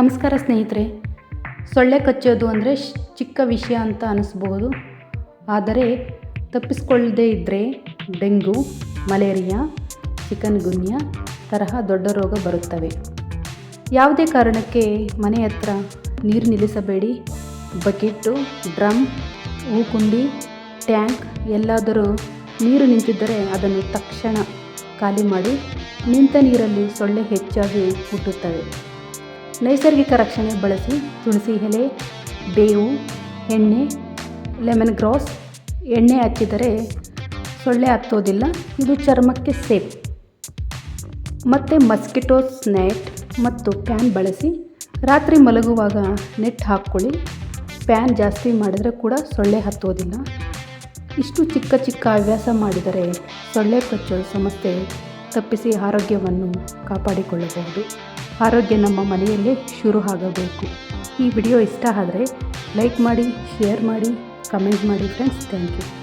ನಮಸ್ಕಾರ ಸ್ನೇಹಿತರೆ. ಸೊಳ್ಳೆ ಕಚ್ಚೋದು ಅಂದರೆ ಚಿಕ್ಕ ವಿಷಯ ಅಂತ ಅನಿಸ್ಬೋದು ಆದರೆ ತಪ್ಪಿಸ್ಕೊಳ್ಳದೇ ಇದ್ದರೆ ಡೆಂಗು, ಮಲೇರಿಯಾ ಚಿಕನ್ ಗುನ್ಯ ತರಹ ದೊಡ್ಡ ರೋಗ ಬರುತ್ತವೆ. ಯಾವುದೇ ಕಾರಣಕ್ಕೆ ಮನೆ ಹತ್ರ ನೀರು ನಿಲ್ಲಿಸಬೇಡಿ. ಬಕೆಟ್ಟು ಡ್ರಮ್, ಹೂಕುಂಡಿ, ಟ್ಯಾಂಕ್ ಎಲ್ಲಾದರೂ ನೀರು ನಿಂತಿದ್ದರೆ ಅದನ್ನು ತಕ್ಷಣ ಖಾಲಿ ಮಾಡಿ ನಿಂತ ನೀರಲ್ಲಿ ಸೊಳ್ಳೆ ಹೆಚ್ಚಾಗಿ ಹುಟ್ಟುತ್ತವೆ. ನೈಸರ್ಗಿಕ ರಕ್ಷಣೆ ಬಳಸಿ ತುಳಸಿ ಎಲೆ, ಬೇವು, ಎಣ್ಣೆ ಲೆಮನ್ ಗ್ರಾಸ್ ಎಣ್ಣೆ ಹಚ್ಚಿದರೆ ಸೊಳ್ಳೆ ಹತ್ತೋದಿಲ್ಲ ಇದು ಚರ್ಮಕ್ಕೆ ಸೇಫ್ ಮತ್ತು ಮಸ್ಕಿಟೋಸ್ ನೆಟ್ ಮತ್ತು ಪ್ಯಾನ್ ಬಳಸಿ ರಾತ್ರಿ ಮಲಗುವಾಗ ನೆಟ್ ಹಾಕ್ಕೊಳ್ಳಿ. ಪ್ಯಾನ್ ಜಾಸ್ತಿ ಮಾಡಿದರೆ ಕೂಡ ಸೊಳ್ಳೆ ಹತ್ತೋದಿಲ್ಲ. ಇಷ್ಟು ಚಿಕ್ಕ ಚಿಕ್ಕ ಹವ್ಯಾಸ ಮಾಡಿದರೆ ಸೊಳ್ಳೆ ಕಚ್ಚೋ ಸಮಸ್ಯೆ ತಪ್ಪಿಸಿ ಆರೋಗ್ಯವನ್ನು ಕಾಪಾಡಿಕೊಳ್ಳಬಹುದು. ಆರೋಗ್ಯ ನಮ್ಮ ಮನೆಯಲ್ಲೇ ಶುರು ಆಗಬೇಕು. ಈ ವಿಡಿಯೋ ಇಷ್ಟ ಆದರೆ ಲೈಕ್ ಮಾಡಿ, ಶೇರ್ ಮಾಡಿ, ಕಮೆಂಟ್ ಮಾಡಿ ಫ್ರೆಂಡ್ಸ್ ಥ್ಯಾಂಕ್ ಯು.